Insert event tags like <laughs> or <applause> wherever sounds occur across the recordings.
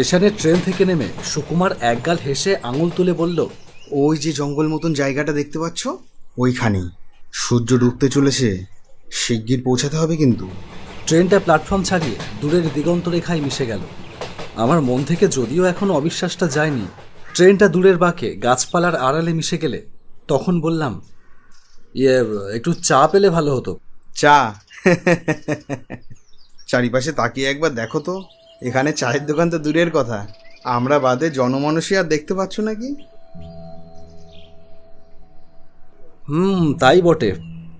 স্টেশনের ট্রেন থেকে নেমে সুকুমার একগাল হেসে আঙুল তুলে বলল ওই যে জঙ্গল মতন জায়গাটা দেখতে পাচ্ছ? ওইখানেই। সূর্য ডুবতে চলেছে শিগগির পৌঁছাতে হবে কিন্তু। ট্রেনটা প্ল্যাটফর্ম ছাড়িয়ে দূরের দিগন্ত রেখায় মিশে গেল। আমার মন থেকে যদিও এখনও অবিশ্বাসটা যায়নি ট্রেনটা দূরের বাঁকে গাছপালার আড়ালে মিশে গেলে তখন বললাম ইয়ে একটু চা পেলে ভালো হতো। চা? <laughs> চারিপাশে তাকিয়ে একবার দেখো তো। এখানে চায়ের দোকান তো দূরের কথা। আমরা বাদে জনমানুষই আর দেখতে পাচ্ছ নাকি হুম, তাই বটে।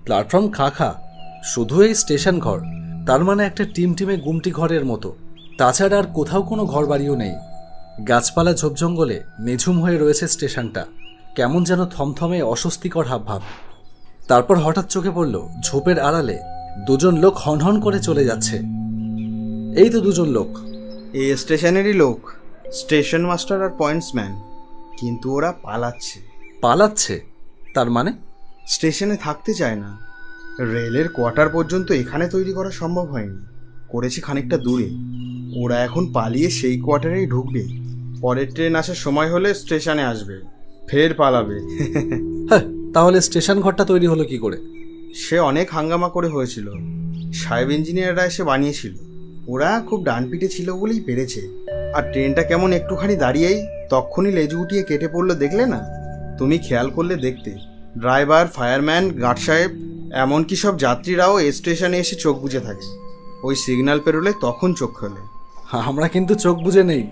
প্ল্যাটফর্ম খা খা শুধু এই স্টেশন ঘর। তার মানে একটা টিম টিমে গুমটি ঘরের মতো। তাছাড়া আর কোথাও কোনো ঘর বাড়িও নেই। গাছপালা ঝোপজঙ্গলে নিঝুম হয়ে রয়েছে স্টেশনটা। কেমন যেন থমথমে অস্বস্তিকর হাবভাব। তারপর হঠাৎ চোখে পড়ল ঝোপের আড়ালে দুজন লোক হনহন করে চলে যাচ্ছে। এই তো দুজন লোক। এই স্টেশনেরই লোক স্টেশন মাস্টার আর পয়েন্টসম্যান। কিন্তু ওরা পালাচ্ছে। পালাচ্ছে? তার মানে? স্টেশনে থাকতে চায় না। রেলের কোয়ার্টার পর্যন্ত এখানে তৈরি করা সম্ভব হয়নি। করেছে খানিকটা দূরে। ওরা এখন পালিয়ে সেই কোয়ার্টারেই ঢুকবে। পরের ট্রেন আসার সময় হলে স্টেশনে আসবে। ফের পালাবে। হ্যাঁ তাহলে স্টেশন ঘরটা তৈরি হলো কি করে? সে অনেক হাঙ্গামা করে হয়েছিল। সাহেব ইঞ্জিনিয়াররা এসে বানিয়েছিল। ওরা খুব ডানপিটে ছিল বলেই পেরেছে। আর ট্রেনটা কেমন একটুখানি দাঁড়িয়েই তক্ষুনি লেজু উঠিয়ে কেটে পড়ল দেখলে না? তুমি খেয়াল করলে দেখতে। ড্রাইভার ফায়ারম্যান গার্ড সাহেব এমনকি সব যাত্রীরাও স্টেশনে এসে চোখ বুজে থাকে। ওই সিগন্যাল পেরোলে তখন চোখ খোলে। আমরা কিন্তু চোখ বুঝে নেই।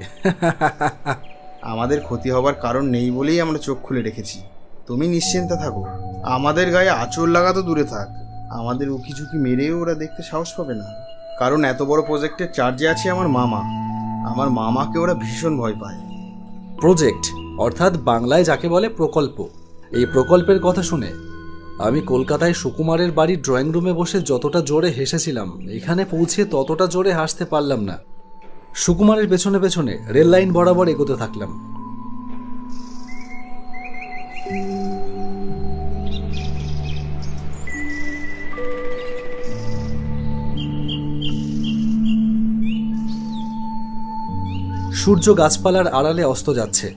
আমাদের ক্ষতি হবার কারণ নেই বলেই আমরা চোখ খুলে রেখেছি। তুমি নিশ্চিন্তে থাকো। আমাদের গায়ে আঁচড় লাগা তো দূরে থাক। আমাদের উকি ঝুঁকি মেরেও ওরা দেখতে সাহস পাবে না। কারণ এত বড় প্রজেক্টের চার্জে আছে আমার মামা। আমার মামাকে ওরা ভীষণ ভয় পায়। প্রজেক্ট, অর্থাৎ বাংলায় যাকে বলে প্রকল্প। এই প্রকল্পের কথা শুনে আমি কলকাতায় সুকুমারের বাড়ির ড্রয়িং রুমে বসে যতটা জোরে হেসেছিলাম, এখানে পৌঁছে ততটা জোরে হাসতে পারলাম না। সুকুমারের পেছনে পেছনে রেল লাইন বরাবর এগোতে থাকলাম। সূর্য গাছপালার আড়ালে অস্ত যাচ্ছে।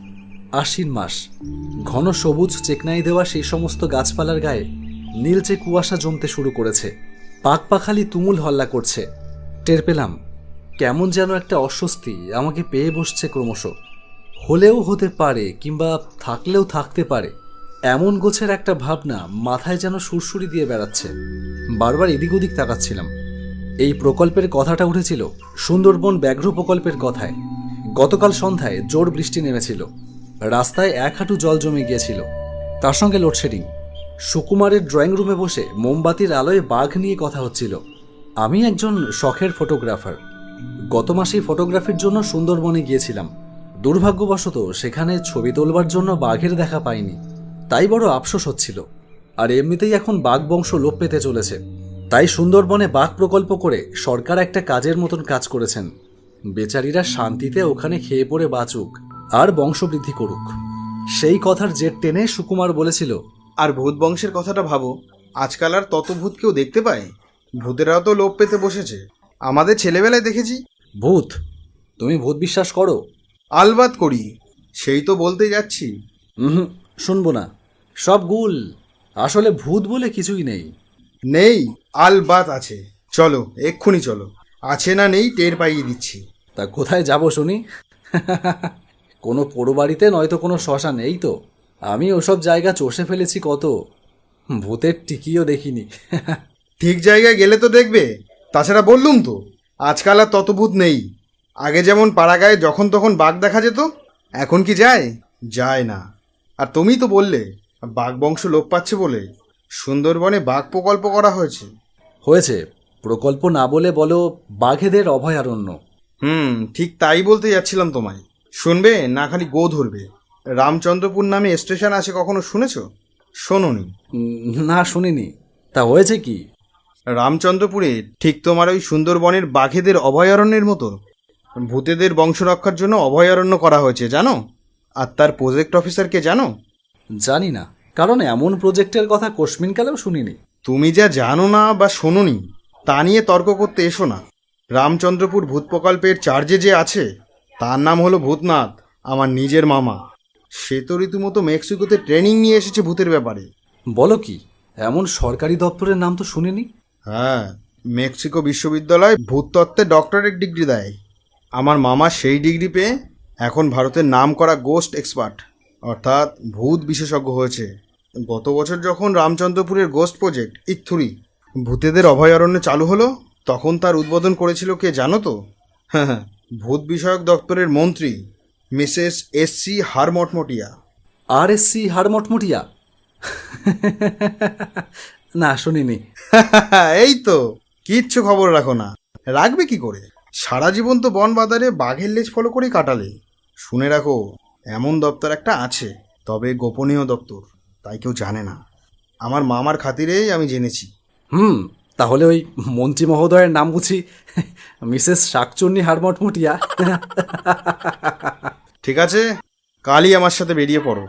আশ্বিন মাস। ঘন সবুজ চেকনাই দেওয়া সেই সমস্ত গাছপালার গায়ে নীলচে কুয়াশা জমতে শুরু করেছে। পাক পাখালি তুমুল হল্লা করছে। টের পেলাম, কেমন যেন একটা অস্বস্তি আমাকে পেয়ে বসছে ক্রমশ। হলেও হতে পারে কিংবা থাকলেও থাকতে পারে, এমন গোছের একটা ভাবনা মাথায় যেন সুরসুরি দিয়ে বেড়াচ্ছে। বারবার এদিক ওদিক তাকাচ্ছিলাম। এই প্রকল্পের কথাটা উঠেছিল সুন্দরবন ব্যাঘ্র প্রকল্পের কথায়। গতকাল সন্ধ্যায় জোর বৃষ্টি নেমেছিল। রাস্তায় এক হাঁটু জল জমে গিয়েছিল। তার সঙ্গে লোডশেডিং। সুকুমারের ড্রয়িং রুমে বসে মোমবাতির আলোয় বাঘ নিয়ে কথা হচ্ছিল। আমি একজন শখের ফটোগ্রাফার। গত মাসেই ফটোগ্রাফির জন্য সুন্দরবনে গিয়েছিলাম। দুর্ভাগ্যবশত সেখানে ছবি তোলবার জন্য বাঘের দেখা পাইনি। তাই বড় আফসোস হচ্ছিল। আর এমনিতেই এখন বাঘ বংশ লোপ পেতে চলেছে। তাই সুন্দরবনে বাঘ প্রকল্প করে সরকার একটা কাজের মতন কাজ করেছেন। বেচারিরা শান্তিতে ওখানে খেয়ে পড়ে বাঁচুক আর বংশবৃদ্ধি করুক। সেই কথার জেট টেনে সুকুমার বলেছিল আর ভূত বংশের কথাটা ভাবো আজকাল আর তত ভূত কেউ দেখতে পায়? ভূতেরাও তো লোপ পেতে বসেছে। আমাদের ছেলেবেলায় দেখেছি। ভূত তুমি ভূত বিশ্বাস করো? আলবাত করি সেই তো বলতে যাচ্ছি। হুম শুনব না। সব গুল। আসলে ভূত বলে কিছুই নেই। নেই আলবাত আছে। চলো এক্ষুনি চলো। আছে না নেই টের পাইয়ে দিচ্ছি। তা কোথায় যাব শুনি? কোনো পোড়ো বাড়িতে নয়তো কোনো শ্মশান এই তো। আমি ওসব জায়গা চষে ফেলেছি কত। ভূতের টিকিও দেখিনি। ঠিক জায়গায় গেলে তো দেখবে। তাছাড়া বললুম তো আজকাল আর তত ভূত নেই। আগে যেমন পাড়াগায়ে যখন তখন বাঘ দেখা যেত এখন কি যায়? যায় না। আর তুমি তো বললে বাঘ বংশ লোপ পাচ্ছে বলে সুন্দরবনে বাঘ প্রকল্প করা হয়েছে। হয়েছে। প্রকল্প না বলে বলো বাঘেদের অভয়ারণ্য। হুম ঠিক তাই বলতে যাচ্ছিলাম তোমায়। শুনবে না খালি গো ধরবে। রামচন্দ্রপুর নামে স্টেশন আছে কখনো শুনেছ? শোনোনি। না শুনিনি। তা হয়েছে কি? রামচন্দ্রপুরে ঠিক তোমার ওই সুন্দরবনের বাঘেদের অভয়ারণ্যের মতো। ভূতেদের বংশ রক্ষার জন্য অভয়ারণ্য করা হয়েছে জানো? আর তার প্রজেক্ট অফিসারকে জানো? জানি না। কারণ এমন প্রজেক্টের কথা কোশ্মিনকালেও শুনিনি। তুমি যা জানো না বা শোনোনি তা নিয়ে তর্ক করতে এসো না। রামচন্দ্রপুর ভূত প্রকল্পের চার্জে যে আছে তার নাম হলো ভূতনাথ আমার নিজের মামা। সে তো রীতিমতো মেক্সিকোতে ট্রেনিং নিয়ে এসেছে ভূতের ব্যাপারে। বলো কি এমন সরকারি দপ্তরের নাম তো শুনিনি? হ্যাঁ মেক্সিকো বিশ্ববিদ্যালয় ভূতত্ত্বে ডক্টরেট ডিগ্রি দেয়। আমার মামা সেই ডিগ্রি পেয়ে এখন ভারতের নাম করা গোস্ট এক্সপার্ট অর্থাৎ ভূত বিশেষজ্ঞ হয়েছে। গত বছর যখন রামচন্দ্রপুরের গোস্ট প্রজেক্ট ইথুরি ভূতেদের অভয়ারণ্য চালু হলো তখন তার উদ্বোধন করেছিল কে জানো তো? হ্যাঁ হ্যাঁ ভূত বিষয়ক দপ্তরের মন্ত্রী মিসেস এস সি হারমটমটিয়া। আর এস সি হাড়মটমটিয়া না শুনিনি। <laughs> এই তো কিচ্ছু খবর রাখো না। রাখবে কি করে? সারা জীবন তো বন বাজারে বাঘের লেজ ফলো করেই কাটালে। শুনে রাখো এমন দপ্তর একটা আছে তবে গোপনীয় দপ্তর তাই কেউ জানে না। আমার মামার খাতিরেই আমি জেনেছি। হুম তাহলে ওই মন্ত্রী মহোদয়ের নাম বুঝি মিসেস শাকচুন্নি হাড়মটমটিয়া। ঠিক আছে কালই আমার সাথে বেরিয়ে পড়ো।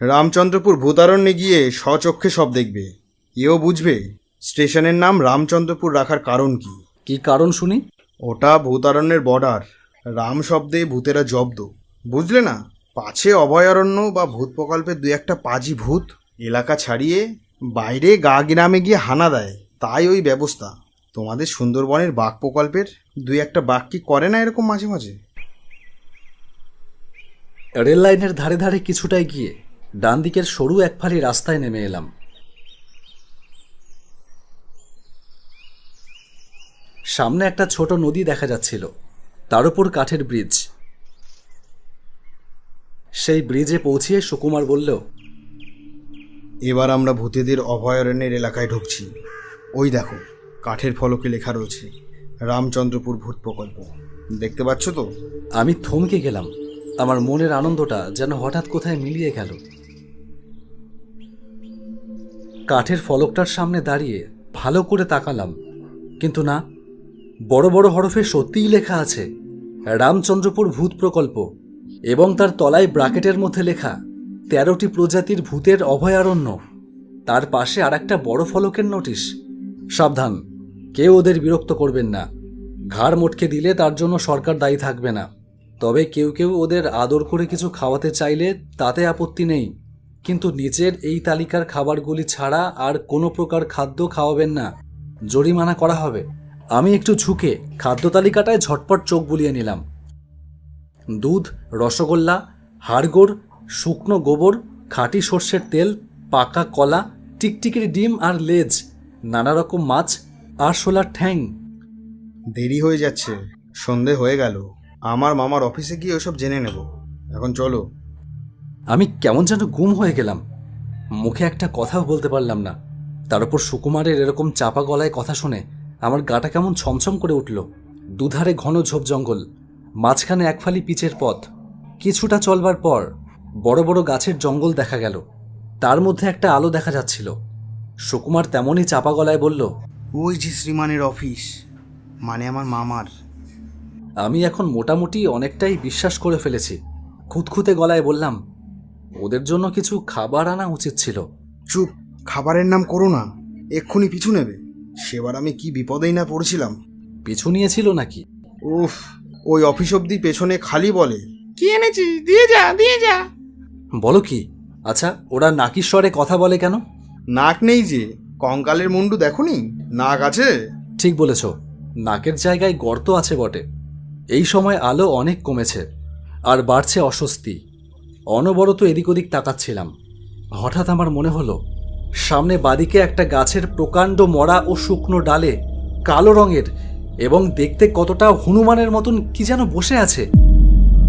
রামচন্দ্রপুর ভূতারণ্যে গিয়ে স্বচক্ষে সব দেখবে। এও বুঝবে? স্টেশনের নাম রামচন্দ্রপুর রাখার কারণ কি? কি কারণ শুনি? ওটা ভূতারণ্যের বর্ডার। রাম শব্দে ভূতেরা জব্দ। বুঝলে না? পাছে অভয়ারণ্য বা ভূত প্রকল্পের দু একটা পাজি ভূত। এলাকা ছাড়িয়ে বাইরে গা গ্রামে গিয়ে হানা দেয়। তাই ওই ব্যবস্থা। তোমাদের সুন্দরবনের বাঘ প্রকল্পের দুই একটা বাঘ কি করে না এরকম মাঝে মাঝে? রেল লাইনের ধারে ধারে কিছুটাই গিয়ে ডান দিকের সরু এক ফালি রাস্তায় নেমে এলাম। সামনে একটা ছোট নদী দেখা যাচ্ছিল। তার উপর কাঠের ব্রিজ। সেই ব্রিজে পৌঁছিয়ে সুকুমার বলল এবার আমরা ভূতেদের অভয়ারণ্যের এলাকায় ঢুকছি। ওই দেখো, কাঠের ফলকে লেখা রয়েছে, রামচন্দ্রপুর ভূত প্রকল্প। দেখতে পাচ্ছ তো? আমি থমকে গেলাম। আমার মনের আনন্দটা যেন হঠাৎ কোথায় মিলিয়ে গেল। কাঠের ফলকটার সামনে দাঁড়িয়ে ভালো করে তাকালাম। কিন্তু না, বড় বড় হরফে সত্যিই লেখা আছে, রামচন্দ্রপুর ভূত প্রকল্প, এবং তার তলায় ব্রাকেটের মধ্যে লেখা, তেরোটি প্রজাতির ভূতের অভয়ারণ্য। তার পাশে আর একটা বড় ফলকের নোটিশ সাবধান, কেউ ওদের বিরক্ত করবেন না। ঘাড় মটকে দিলে তার জন্য সরকার দায়ী থাকবে না। তবে কেউ কেউ ওদের আদর করে কিছু খাওয়াতে চাইলে তাতে আপত্তি নেই। কিন্তু নিচের এই তালিকার খাবারগুলি ছাড়া আর কোনো প্রকার খাদ্য খাওয়াবেন না। জরিমানা করা হবে। আমি একটু ঝুঁকে খাদ্য তালিকাটায় ঝটপট চোখ বুলিয়ে নিলাম। দুধ, রসগোল্লা, হাড়গোড়, শুকনো গোবর, খাঁটি সর্ষের তেল, পাকা কলা, টিকটিকির ডিম আর লেজ নানা রকম মাছ আর শোলার ঠ্যাং। দেরি হয়ে যাচ্ছে সন্ধে হয়ে গেল। আমার মামার অফিসে গিয়ে ওসব জেনে নেব। এখন চলো। আমি কেমন যেন গুম হয়ে গেলাম। মুখে একটা কথাও বলতে পারলাম না। তার উপর সুকুমারের এরকম চাপা গলায় কথা শুনে আমার গাটা কেমন ছমছম করে উঠল। দুধারে ঘন ঝোপ জঙ্গল মাঝখানে এক ফালি পিচের পথ। কিছুটা চলবার পর বড় বড় গাছের জঙ্গল দেখা গেল। তার মধ্যে একটা আলো দেখা যাচ্ছিল। সুকুমার তেমনই চাপা গলায় বলল ওই যে শ্রীমানের অফিস মানে আমার মামার। আমি এখন মোটামুটি অনেকটাই বিশ্বাস করে ফেলেছি। খুঁতখুঁতে গলায় বললাম ওদের জন্য কিছু খাবার আনা উচিত ছিল। চুপ খাবারের নাম করো না এক্ষুনি পিছু নেবে। সেবার আমি কি বিপদেই না পড়েছিলাম? পিছু নিয়েছিল নাকি? উফ ওই অফিস অব্দি পেছনে খালি বলে। কি এনেছিস? দিয়ে যা দিয়ে যা। বলো কি আচ্ছা ওরা নাকির স্বরে কথা বলে কেন? নাক নেই যে কঙ্কালের মুন্ডু দেখনি? নাক আছে? ঠিক বলেছ। নাকের জায়গায় গর্ত আছে বটে। এই সময় আলো অনেক কমেছে আর বাড়ছে অস্বস্তি। অনবরত এদিক ওদিক তাকাচ্ছিলাম। হঠাৎ আমার মনে হলো সামনে বাদিকে একটা গাছের প্রকাণ্ড মরা ও শুকনো ডালে কালো রঙের এবং দেখতে কতটা হনুমানের মতন কি যেন বসে আছে।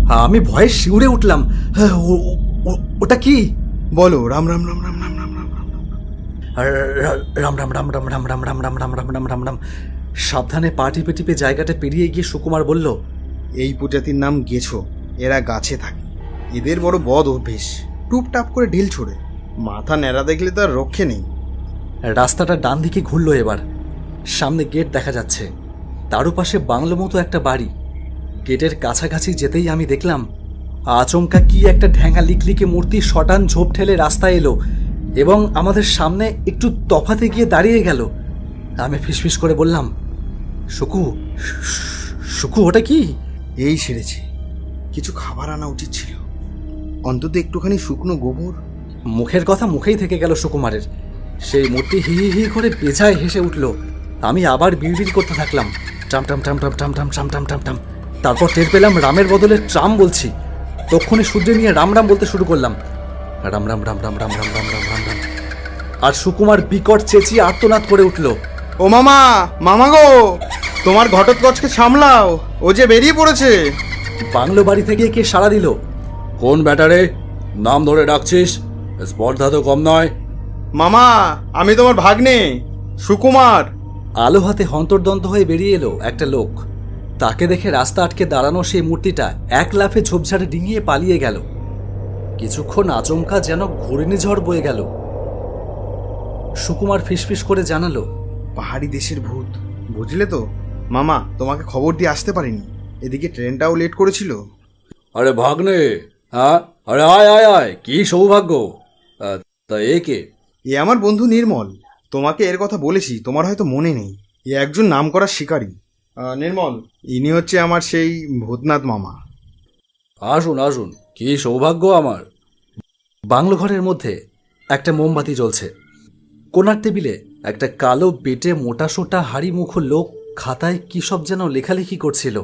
আমি ভয়ে শিউরে উঠলাম হ্যাঁ, ওটা কি? বলো রাম রাম রাম রাম রাম। রাম রাম রাম রাম রাম রাম রাম রাম রাম রাম রাম রাম রাম সাবধানে পা টিপে টিপে জায়গাটা পেরিয়ে গিয়ে সুকুমার বলল এই প্রজাতির নাম গেছো এরা গাছে থাকে এদের বড় বদ অভ্যেস টুপটাপ করে ঢিল ছোড়ে মাথা ন্যাড়া দেখলে তার রক্ষে নেই রাস্তাটা ডান দিকে ঘুরল এবার সামনে গেট দেখা যাচ্ছে তারও পাশে বাংলো মতো একটা বাড়ি গেটের কাছাকাছি যেতেই আমি দেখলাম আচমকা কি একটা ঢ্যাঙা লিকলিকে মূর্তি শটান ঝোপ ঠেলে রাস্তায় এলো এবং আমাদের সামনে একটু তফাতে গিয়ে দাঁড়িয়ে গেল। আমি ফিসফিস করে বললাম সুকু শু- শুকু ওটা কি? এই সেরেছে। কিছু খাবার আনা উচিত ছিল। অন্তত একটুখানি শুকনো গোবর। মুখের কথা মুখেই থেকে গেল সুকুমারের। সেই মূর্তি হি হি হি করে বেজায় হেসে উঠল। আমি আবার বিড়বিড় করতে থাকলাম। টাম টাম টাম টাম টাম টাম টাম টাম টাম টাম তারপর টের পেলাম রামের বদলে ট্রাম বলছি। তক্ষণে সূর্য নিয়ে রাম রাম বলতে শুরু করলাম। রাম রাম রাম রাম রাম রাম রাম রাম রাম রাম। আর সুকুমার বিকট চেঁচিয়ে আর্তনাদ করে উঠল। ও মামা মামা গো তোমার ঘটোৎকচকে সামলাও ও যে বেরিয়ে পড়েছে। বাংলো বাড়ি থেকে কে সাড়া দিল? কোন ব্যাটারে? নাম ধরে ডাকছিস? স্পর্ধা তো কম নয়। মামা আমি তোমার ভাগ্নে সুকুমার। আলো হাতে হন্তর্দন্ত হয়ে বেরিয়ে এলো একটা লোক। তাকে দেখে রাস্তা আটকে দাঁড়ানো সেই মূর্তিটা এক লাফে ঝোপঝাড়ে ডিঙিয়ে পালিয়ে গেল। কিছুক্ষণ আচমকা যেন ঘূর্ণিঝড় বয়ে গেল। সুকুমার ফিসফিস করে জানালো পাহাড়ি দেশের ভূত। বুঝলে তো? মামা তোমাকে খবর দিয়ে আসতে পারিনি। এদিকে ট্রেনটাও লেট করেছিল। আরে ভাগ্নে হ্যাঁ? আরে আয় আয় আয় কি সৌভাগ্য। তা এ কে? এ আমার বন্ধু নির্মল। তোমাকে এর কথা বলেছি তোমার হয়তো মনে নেই। এ একজন নামকরা শিকারী। নির্মল ইনি হচ্ছে আমার সেই ভূতনাথ মামা। আসুন আসুন। কি সৌভাগ্য আমার? বাংলো ঘরের মধ্যে একটা মোমবাতি জ্বলছে। কোনার টেবিলে একটা কালো বেটে মোটা সোটা হাড়ি মুখো লোক খাতায় কী সব যেন লেখালেখি করছিল।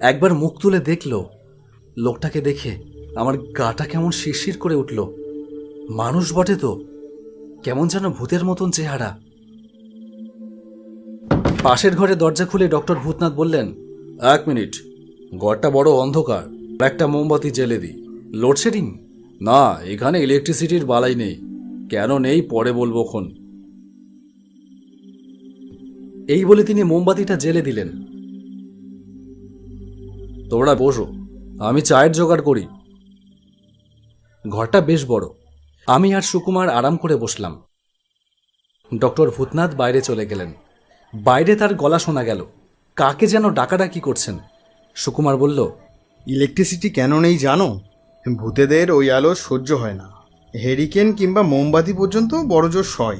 একবার মুখ তুলে দেখল, লোকটাকে দেখে আমার গাটা কেমন শিরশির করে উঠল। মানুষ বটে তো, কেমন যেন ভূতের মতন চেহারা। পাশের ঘরে দরজা খুলে ডক্টর ভূতনাথ বললেন, এক মিনিট, ঘরটা বড় অন্ধকার। একটা মোমবাতি জেলে দিই। লোডশেডিং না, এখানে ইলেকট্রিসিটির বালাই নেই। কেন নেই, পরে বলব খন এই বলে তিনি মোমবাতিটা জেলে দিলেন। তোমরা বসো, আমি চায়ের জোগাড় করি। ঘরটা বেশ বড়। আমি আর সুকুমার আরাম করে বসলাম। ডক্টর ভূতনাথ বাইরে চলে গেলেন। বাইরে তার গলা শোনা গেল। কাকে যেন ডাকাডাকি করছেন। সুকুমার বলল ইলেকট্রিসিটি কেন নেই জানো? ভূতেদের ওই আলো সহ্য হয় না। হেরিকেন কিংবা মোমবাতি পর্যন্ত বড় জোর সয়।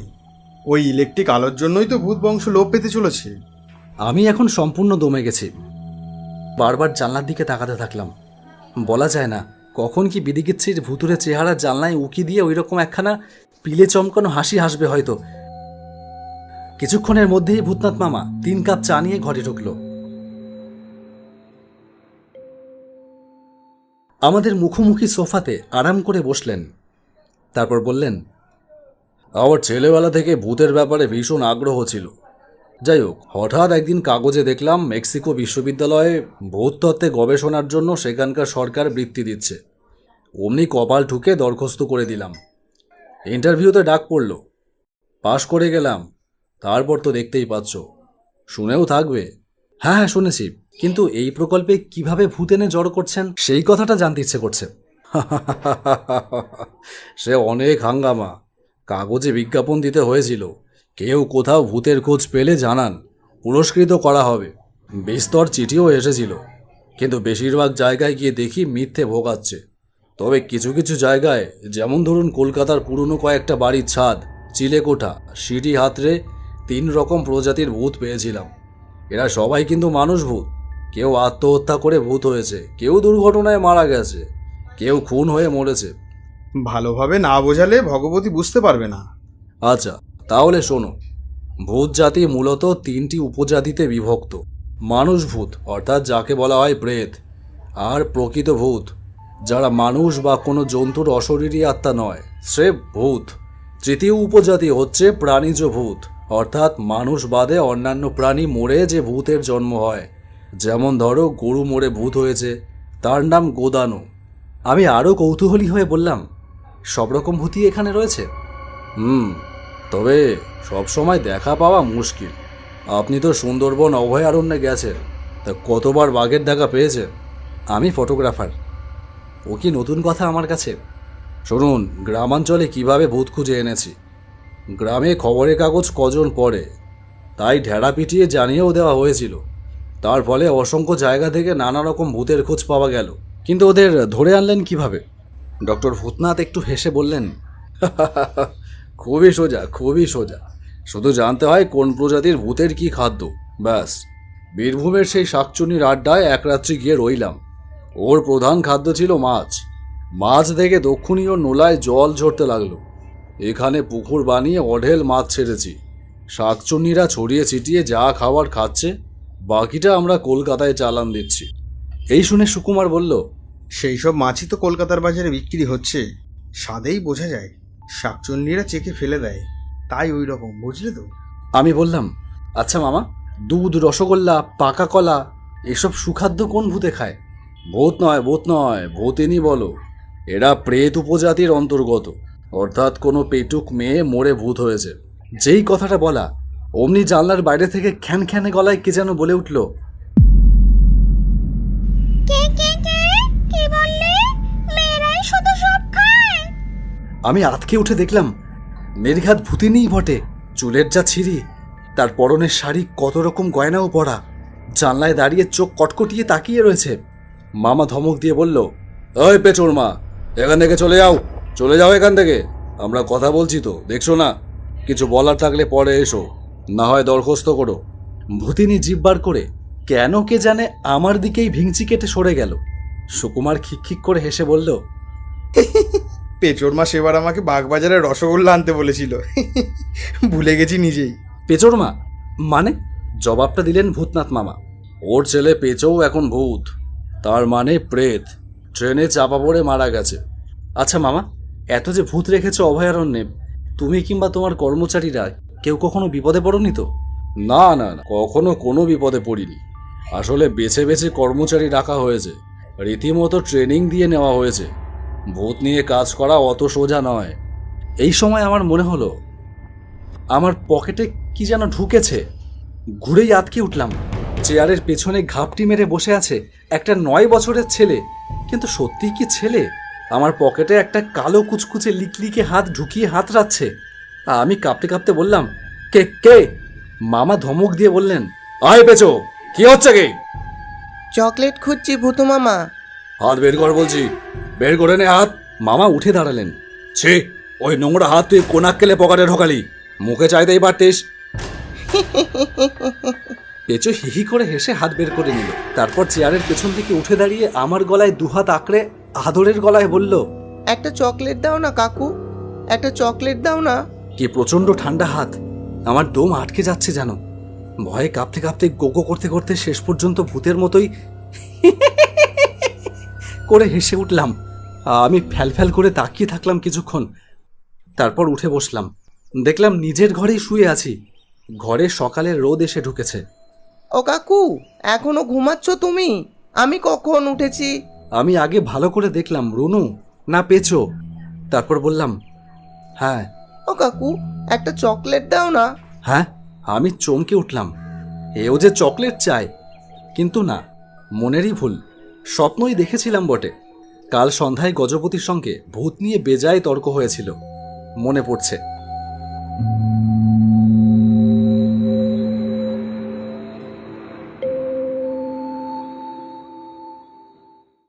ওই ইলেকট্রিক আলোর জন্যই তো ভূত বংশ লোপ পেতে চলেছে। আমি এখন সম্পূর্ণ দমে গেছি। বারবার জানলার দিকে তাকাতে থাকলাম। বলা যায় না, কখন কি বিদিকিচ্ছির ভুতুরে চেহারা জানলায় উকি দিয়ে ওই রকম একখানা পিলে চমকানো হাসি হাসবে হয়তো। কিছুক্ষণের মধ্যেই ভূতনাথ মামা তিন কাপ চা নিয়ে ঘরে ঢুকলো। আমাদের মুখোমুখি সোফাতে আরাম করে বসলেন। তারপর বললেন, আমার ছেলেবেলা থেকে ভূতের ব্যাপারে ভীষণ আগ্রহ ছিল। যাই হোক, হঠাৎ একদিন কাগজে দেখলাম মেক্সিকো বিশ্ববিদ্যালয়ে ভূত তত্ত্বে গবেষণার জন্য সেখানকার সরকার বৃত্তি দিচ্ছে। অমনি কপাল ঠুকে দরখাস্ত করে দিলাম। ইন্টারভিউতে ডাক পড়ল, পাশ করে গেলাম। তারপর তো দেখতেই পাচ্ছ। শুনেও থাকবে। হ্যাঁ হ্যাঁ শুনেছি। কিন্তু এই প্রকল্পে কীভাবে ভূত এনে জড়ো করছেন, সেই কথাটা জানতে ইচ্ছে করছে। <laughs> সে অনেক হাঙ্গামা। কাগজে বিজ্ঞাপন দিতে হয়েছিল। কেউ কোথাও ভূতের খোঁজ পেলে জানান, পুরস্কৃত করা হবে। বিস্তর চিঠিও এসেছিল। কিন্তু বেশিরভাগ জায়গায় গিয়ে দেখি মিথ্যে ভোগাচ্ছে। তবে কিছু কিছু জায়গায়, যেমন ধরুন কলকাতার পুরনো কয়েকটা বাড়ির ছাদ, চিলেকোঠা, সিঁড়ি হাতড়ে তিন রকম প্রজাতির ভূত পেয়েছিলাম। এরা সবাই কিন্তু মানুষ ভূত। কেউ আত্মহত্যা করে ভূত হয়েছে কেউ দুর্ঘটনায় মারা গেছে কেউ খুন হয়ে মরেছে। ভালোভাবে না বোঝালে ভগবতী বুঝতে পারবে না। আচ্ছা তাহলে শোনো। ভূত জাতি মূলত তিনটি উপজাতিতে বিভক্ত। মানুষ ভূত অর্থাৎ যাকে বলা হয় প্রেত আর প্রকৃত ভূত যারা মানুষ বা কোনো জন্তুর অশরীরী আত্মা নয় সে ভূত। তৃতীয় উপজাতি হচ্ছে প্রাণীজ ভূত। অর্থাৎ মানুষ বাদে অন্যান্য প্রাণী মরে যে ভূতের জন্ম হয়। যেমন ধরো, গরু মরে ভূত হয়েছে, তার নাম গোদানো। আমি আরও কৌতূহলী হয়ে বললাম, সব রকম ভূতই এখানে রয়েছে? হুম, তবে সব সময় দেখা পাওয়া মুশকিল। আপনি তো সুন্দরবন অভয়ারণ্যে গেছেন, তা কতবার বাঘের দেখা পেয়েছেন? আমি ফটোগ্রাফার। ও কি নতুন কথা আমার কাছে? শুনুন, গ্রামাঞ্চলে কীভাবে ভূত খুঁজে এনেছি? গ্রামে খবরের কাগজ কজন পড়ে, তাই ঢেড়া পিটিয়ে জানিয়েও দেওয়া হয়েছিল। তার ফলে অসংখ্য জায়গা থেকে নানা রকম ভূতের খোঁজ পাওয়া গেল। কিন্তু ওদের ধরে আনলেন কীভাবে? ডক্টর ভূতনাথ একটু হেসে বললেন, <laughs> খুবই সোজা খুবই সোজা। শুধু জানতে হয় কোন প্রজাতির ভূতের কি খাদ্য। ব্যাস, বীরভূমের সেই শাকচুনির আড্ডায় এক রাত্রি গিয়ে রইলাম। ওর প্রধান খাদ্য ছিল মাছ। মাছ দেখে দক্ষিণীয় নোলায় জল ঝরতে লাগল। এখানে পুকুর বানিয়ে অঢেল মাছ ছেড়েছি। শাকচুন্নিরা ছড়িয়ে ছিটিয়ে যা খাবার খাচ্ছে বাকিটা আমরা কলকাতায় চালান দিচ্ছি। এই শুনে সুকুমার বলল সেই সব মাছই তো কলকাতার বাজারে বিক্রি হচ্ছে। স্বাদেই বোঝা যায় শাকচুন্নিরা চেকে ফেলে দেয়। তাই ওই রকম বুঝলে তো? আমি বললাম আচ্ছা মামা দুধ রসগোল্লা পাকা কলা এসব সুখাদ্য কোন ভূতে খায়? ভূত নয় ভূত নয় ভূতিনি বলো। এরা প্রেত উপজাতির অন্তর্গত। অর্থাৎ কোনো পেটুক মেয়ে মরে ভূত হয়েছে। যেই কথাটা বলা অমনি জানলার বাইরে থেকে খ্যান খ্যানে গলায় কে যেন বলে উঠল। আমি আতকে উঠে দেখলাম নির্ঘাত ভূতিনিই বটে চুলের যা ছিঁড়ি তার পরনের শাড়ি কত রকম গয়নাও পরা। জানলায় দাঁড়িয়ে চোখ কটকটিয়ে তাকিয়ে রয়েছে। মামা ধমক দিয়ে বলল ওই পেচোর মা এখান থেকে চলে যাও। চলে যাও এখান থেকে। আমরা কথা বলছি তো দেখছ না? কিছু বলার থাকলে পরে এসো না হয় দরখাস্ত করো। ভূতিনি জিভ বার করে কেন কে জানে আমার দিকেই ভিংচি কেটে সরে গেল। সুকুমার খিকখিক করে হেসে বলল <laughs> পেচোর মা সেবার আমাকে বাগবাজারে রসগোল্লা আনতে বলেছিল। <laughs> ভুলে গেছি নিজেই। পেচোর মা? মানে? জবাবটা দিলেন ভূতনাথ মামা। ওর ছেলে পেচও এখন ভূত। তার মানে প্রেত। ট্রেনে চাপা পড়ে মারা গেছে। আচ্ছা মামা এত যে ভূত রেখেছ অভয়ারণ্যে তুমি কিংবা তোমার কর্মচারীরা কেউ কখনো বিপদে পড়নি তো? না না না কখনো কোনো বিপদে পড়িনি। আসলে বেছে বেছে কর্মচারী রাখা হয়েছে রীতিমতো ট্রেনিং দিয়ে নেওয়া হয়েছে। ভূত নিয়ে কাজ করা অত সোজা নয়। এই সময় আমার মনে হলো আমার পকেটে কি যেন ঢুকেছে। ঘুরেই আটকে উঠলাম। চেয়ারের পেছনে ঘাপটি মেরে বসে আছে একটা নয় বছরের ছেলে কিন্তু সত্যি কি ছেলে? আমার পকেটে একটা কালো কুচকুচে লিকলিকে হাত ঢুকিয়ে হাত রাখছে। আমি কাঁপতে কাঁপতে বললাম কে কে? মামা ধমক দিয়ে বললেন আয় পেছো কি হচ্ছে কি চকলেট খুঁজছি ভূতু মামা। হাত বের কর বলছি বের করে নে হাত। মামা উঠে দাঁড়ালেন ছি ওই নোংরা হাত তুই কোনাক কেলে পকেটে ঢোকালি? মুখে চাইতেই পারতিস? পেঁচো হিহি করে হেসে হাত বের করে নিল। তারপর চেয়ারের পেছন থেকে উঠে দাঁড়িয়ে আমার গলায় দুহাত আঁকড়ে আদরের গলায় বলল একটা চকলেট দাও না কাকু। একটা চকলেট দাও না। কে প্রচণ্ড ঠান্ডা হাত। আমার দম আটকে যাচ্ছে যেন। ভয়ে কাঁপতে কাঁপতে গোগো করতে করতে শেষ পর্যন্ত ভূতের মতোই করে হেসে উঠলাম। আমি ফ্যাল ফ্যাল করে তাকিয়ে থাকলাম কিছুক্ষণ। তারপর উঠে বসলাম। দেখলাম নিজের ঘরেই শুয়ে আছি। ঘরে সকালে রোদ এসে ঢুকেছে। ও কাকু এখনও ঘুমাচ্ছ তুমি? আমি কখন উঠেছি? আমি আগে ভালো করে দেখলাম রুনু না পেছো? তারপর বললাম হ্যাঁ। ও কাকু একটা চকলেট দাও না। হ্যাঁ আমি চমকে উঠলাম। এও যে চকলেট চায় কিন্তু না মনেরই ভুল। স্বপ্নই দেখেছিলাম বটে। কাল সন্ধ্যায় গজপতির সঙ্গে ভূত নিয়ে বেজায় তর্ক হয়েছিল। মনে পড়ছে।